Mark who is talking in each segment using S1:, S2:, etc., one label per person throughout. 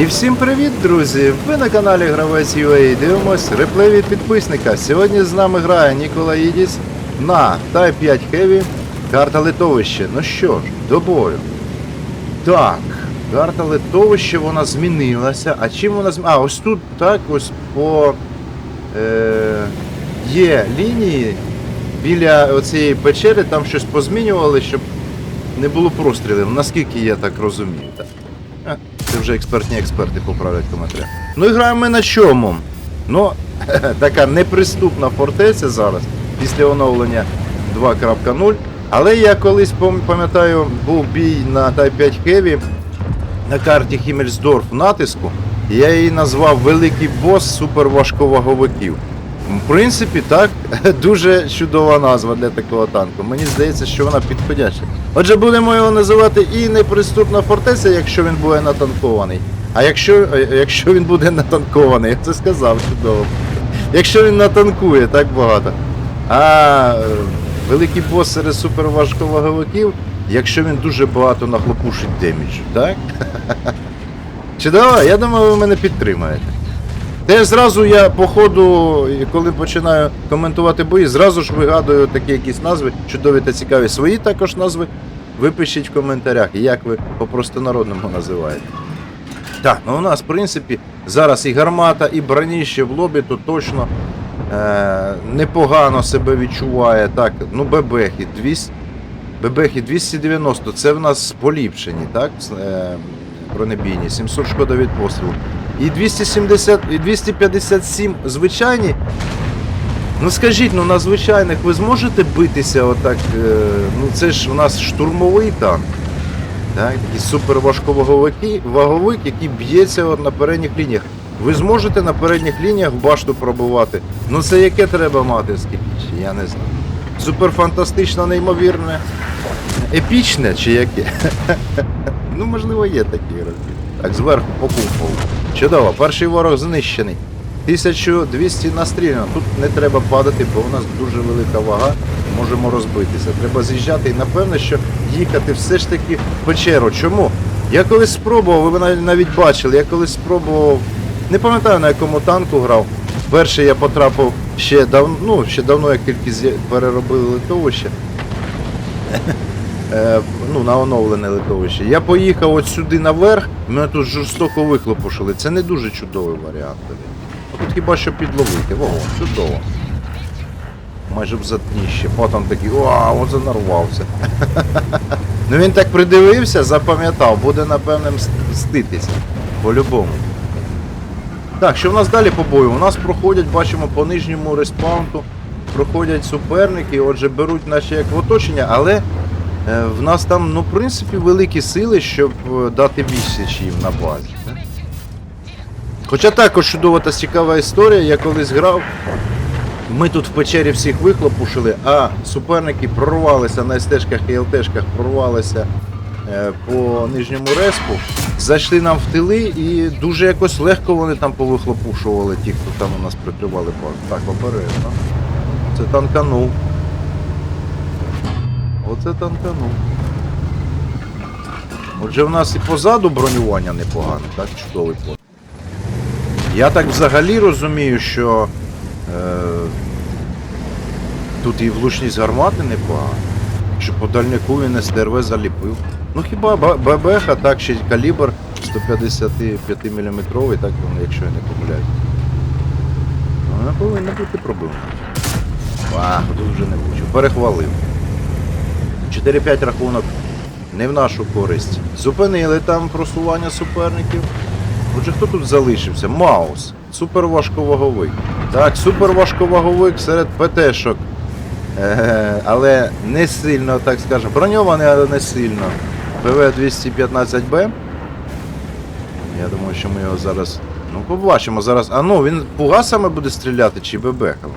S1: І всім привіт, друзі! Ви на каналі Гравець UA дивимось реплей від підписника. Сьогодні з нами грає Нікола Ідіс на Type 5 Heavy, карта литовище. Ну що ж, до бою. Так, карта литовище вона змінилася. А чим вона змінилася? А, ось тут так, ось по е, є лінії біля оцієї печери, там щось позмінювали, щоб не було прострілів. Наскільки я так розумію. Так. Це вже експертні експерти поправлять коментарі. Ну і граємо ми на чому? Ну, така неприступна фортеця зараз, після оновлення 2.0. Але я колись пам'ятаю, був бій на Type 5 Heavy на карті Хіммельсдорф в натиску. Я її назвав Великий бос суперважковаговиків. В принципі, так, дуже чудова назва для такого танку. Мені здається, що вона підходяща. Отже, будемо його називати і неприступна фортеця, якщо він буде натанкований. А якщо, е, якщо він буде натанкований, я це сказав чудово. Якщо він натанкує так багато. А великий бос серед суперважковаговиків, якщо він дуже багато нахлопушить деміджу, так? Чудово, я думаю, ви мене підтримаєте. Теж зразу я по ходу, коли починаю коментувати бої, зразу ж вигадую такі якісь назви, чудові та цікаві. Свої також назви випишіть в коментарях, як ви по-простонародному називаєте. Так, ну у нас, в принципі, зараз і гармата, і броніще в лобі, то точно е- непогано себе відчуває. Так, ну бебехи 200, бебехи 290, це в нас поліпшені, так? Е- бронебійні, 700 шкода від пострілу. І 270, і 257 звичайні. Ну скажіть, ну на звичайних ви зможете битися отак? Е, ну це ж у нас штурмовий танк. Так, такий суперважковаговики, ваговик, який б'ється на передніх лініях. Ви зможете на передніх лініях башту пробувати. Ну це яке треба мати скільки? Я не знаю. Суперфантастично, неймовірне. Епічне чи яке? ну, можливо, є такі роки. Так, зверху по кумполу. Чудово, перший ворог знищений. 1200 настріляно. Тут не треба падати, бо у нас дуже велика вага. Можемо розбитися. Треба з'їжджати і напевно, що їхати все ж таки в печеру. Чому? Я колись спробував, ви навіть- навіть бачили, я колись спробував. Не пам'ятаю на якому танку грав. Перший я потрапив ще давно, ну, ще давно, як тільки переробили литовище. Е, ну, на оновлене литовище. Я поїхав от сюди наверх, мене тут жорстоко вихлопушили. Це не дуже чудовий варіант. Тут хіба що підловити. Вогонь, чудово. Майже в затніще. Потім такий, вау, оце нарвався. ну він так придивився, запам'ятав, буде напевне мс- мститися. По-любому. Так, що в нас далі по бою? У нас проходять, бачимо, по нижньому респаунту проходять суперники, отже, беруть наші як в оточення, але в нас там, ну, в принципі, великі сили, щоб е, дати відсіч їм на базі. так? Хоча також чудова та цікава історія, я колись грав. Ми тут в печері всіх вихлопушили, а суперники прорвалися на СТшках і ЛТшках, прорвалися е, по нижньому респу, зайшли нам в тили і дуже якось легко вони там повихлопушували ті, хто там у нас прикривали базу. Так, обережно. Це танканув. Оце танканув. Отже, в нас і позаду бронювання непогане, так, чудовий план. Я так взагалі розумію, що е, тут і влучність гармати непогана. Що по дальняку він СТРВ заліпив. Ну хіба ББХ, так ще калібр 155 мм, так якщо я не помиляюсь. Вона повинна бути пробивна. А, тут вже не влучив. Перехвалив. 4-5 рахунок не в нашу користь. Зупинили там просування суперників. Отже, хто тут залишився? Маус. Суперважковаговик. Так, суперважковаговик серед ПТ-шок. Е, але не сильно, так скажемо. Броньований, але не сильно. ПВ-215Б. Я думаю, що ми його зараз. Ну, побачимо зараз. А ну, він пугасами буде стріляти чи бебехами?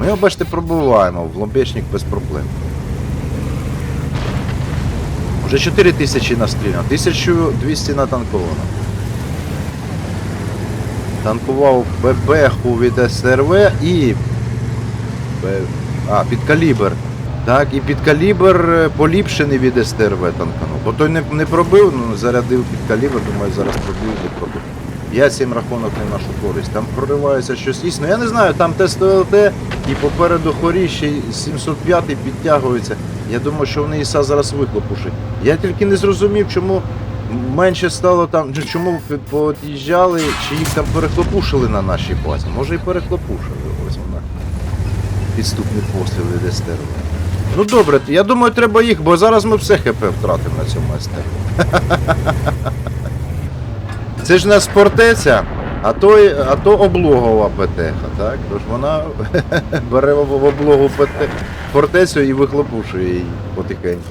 S1: Ми його, бачите, пробиваємо в лобешник без проблем. Уже 4 тисячі настріляно, 1200 натанковано. Танкував ББХу від СРВ і. А, під калібр. Так, і під калібр е, поліпшений від СТРВ танканув. Бо той не, не пробив, ну зарядив під калібр, думаю, зараз пробив, не пробив. 5-7 рахунок не нашу користь. Там проривається щось дійсно. Я не знаю, там ТСТЛТ і попереду хорі ще й 705 підтягується. Я думаю, що вони ІСа зараз вихлопушать. Я тільки не зрозумів, чому менше стало там, чому під'їжджали, чи їх там перехлопушили на нашій базі. Може і перехлопушили. Ось вона. Підступний постріл від СТРВ. Ну добре, я думаю, треба їх, бо зараз ми все ХП втратимо на цьому СТРВ. Це ж не спортеця, а то, а то облогова ПТХ, так? Тож вона бере в облогу фортецю і вихлопушує її потихеньку.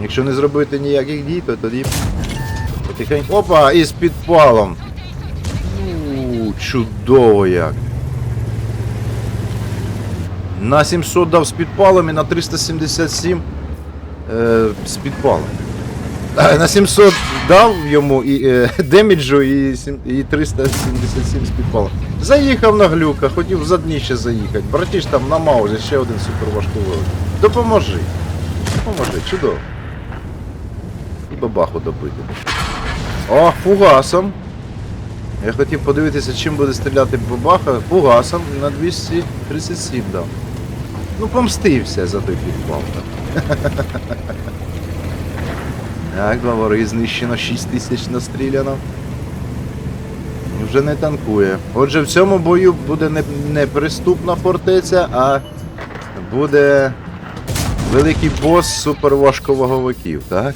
S1: Якщо не зробити ніяких дій, то тоді потихеньку. Опа! І з підпалом. У, чудово як. На 700 дав з підпалом і на 377 е, з підпалом. На 700 дав йому і е, деміджу і, і 377 з підпалом. Заїхав на глюка, хотів за дніще заїхати. Братіш там на маузі ще один суперважковий. Допоможи. Допоможи, чудово. І бабаху добити. О, фугасом. Я хотів подивитися, чим буде стріляти бабаха. Фугасом на 237 дав. Ну, помстився за той підпал. Так, два вороги знищено, 6 тисяч настріляно. Вже не танкує. Отже, в цьому бою буде не, не приступна фортеця, а буде великий бос суперважковаговиків, так?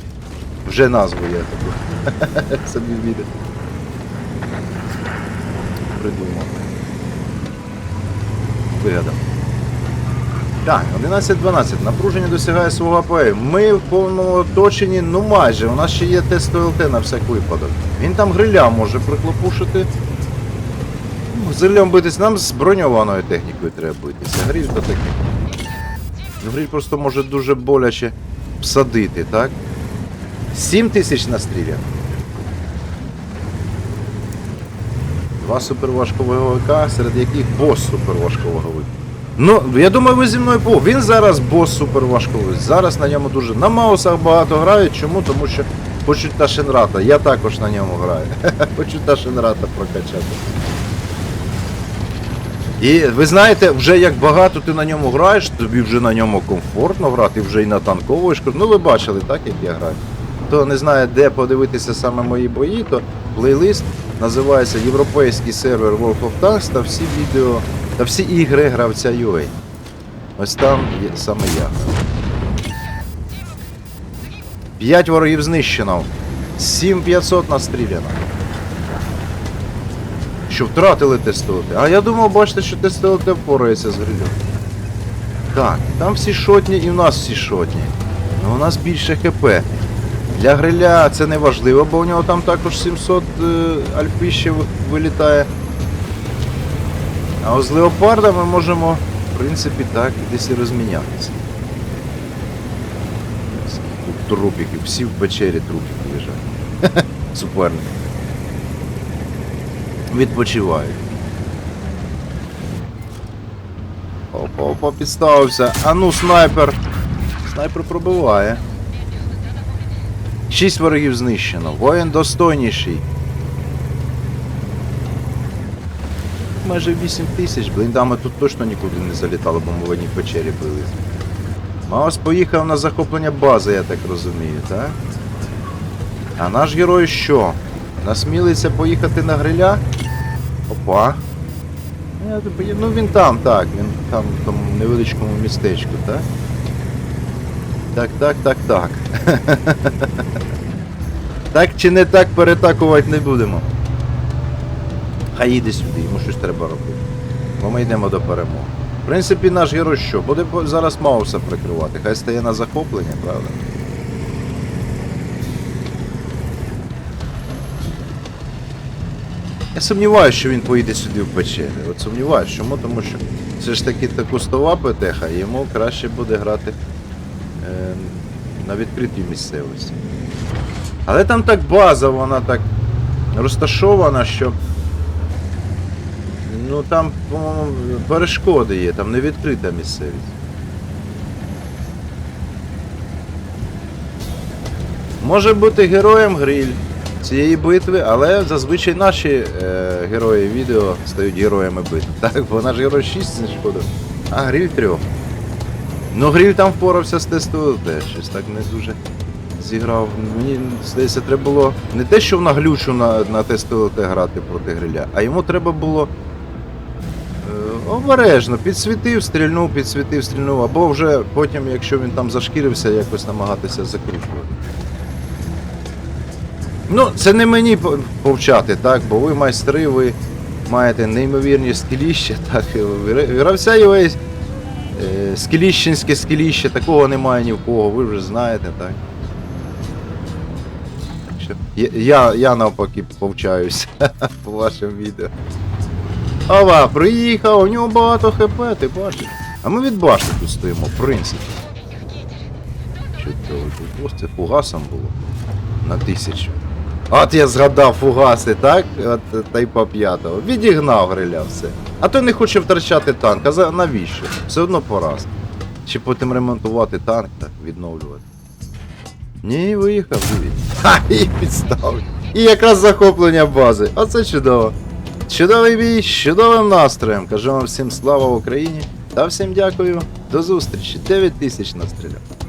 S1: Вже назву я таку. Собі відео. Придумав. Вигадав. Так, 11-12. Напруження досягає свого АП. Ми в повному оточенні, ну майже. У нас ще є тест ОЛТ на всяк випадок. Він там гриля може прихлопушити. Ну, З грилем битись, нам з броньованою технікою треба битися. Гриль то. Ну, Гриль просто може дуже боляче всадити, так? 7 тисяч настріляно. Два суперважковика, серед яких бос суперважковаговик. Ну, я думаю, ви зі мною по. Він зараз бос суперважковий. Зараз на ньому дуже. На маусах багато грають. Чому? Тому що почуття Шенрата. Я також на ньому граю. почуття Шенрата прокачати. І ви знаєте, вже як багато ти на ньому граєш, тобі вже на ньому комфортно грати, вже і натанковуєш. Ну ви бачили, так, як я граю. Хто не знає, де подивитися саме мої бої, то плейлист називається Європейський сервер World of Tanks та всі відео та всі ігри гравця UA. Ось там є саме я. П'ять ворогів знищено. 7500 настріляно. Що втратили ТСТОТ. А я думав, бачите, що ТСТОТ впорається з грилем. Так, там всі шотні і в нас всі шотні. Ну у нас більше ХП. Для гриля це не важливо, бо у нього там також 700 е, альфи вилітає. А от з леопарда ми можемо, в принципі, так, десь і розмінятися. Тут трупики, всі в печері трупики лежать. Суперник. Відпочивають. Опа, опа, підставився. А ну, снайпер. Снайпер пробиває. Шість ворогів знищено. Воїн достойніший. Майже 8 тисяч. Бліндами тут точно нікуди не залітало, бо ми в одній печері були. Маус поїхав на захоплення бази, я так розумію, так? А наш герой що? Насмілиться поїхати на гриля? Опа. Ну він там, так, він там в тому невеличкому містечку, так? Так, так, так, так. Так чи не так перетакувати не будемо. Хай їде сюди, йому щось треба робити. Бо ми йдемо до перемоги. В принципі, наш герой що? Буде зараз Мауса прикривати, хай стає на захоплення, правда? Я сумніваюся, що він поїде сюди в печери. От сумніваюся, чому? Тому що це ж таки та кустова ПТХ, і йому краще буде грати е, на відкритій місцевості. Але там так база, вона так розташована, що. Ну там, по-моєму, перешкоди є, там не відкрита місцевість. Може бути героєм гриль цієї битви, але зазвичай наші е, герої відео стають героями битви. Так, бо наш герой 6 знешкодив, а гриль трьох. Ну гриль там впорався з тесту, теж щось так не дуже зіграв. Мені здається, треба було не те, що вона глючу на на тесту грати проти гриля, а йому треба було. Обережно, підсвітив, стрільнув, підсвітив, стрільнув, або вже потім, якщо він там зашкірився, якось намагатися закручувати. Ну, це не мені повчати, так, бо ви майстри, ви маєте неймовірні скіліща, так, його є е, скіліщенське скіліще, такого немає ні в кого, ви вже знаєте, так. Я, я навпаки повчаюся по вашим відео. Ова, приїхав, у нього багато хп, ти бачиш. А ми від башти тут стоїмо, в принципі. Чудово, тут ось це фугасом було. На тисячу. От я згадав фугаси, так? От тайпа п'ятого. Відігнав гриля все. А то не хоче втрачати танк. А навіщо? Все одно поразка. Чи потім ремонтувати танк, так, відновлювати. Ні, виїхав, дивіться. Ха, і підставив. І якраз захоплення бази. Оце чудово. Чудовий бій, з чудовим настроєм. Кажу вам всім слава Україні та всім дякую. До зустрічі. 9 тисяч настріляв.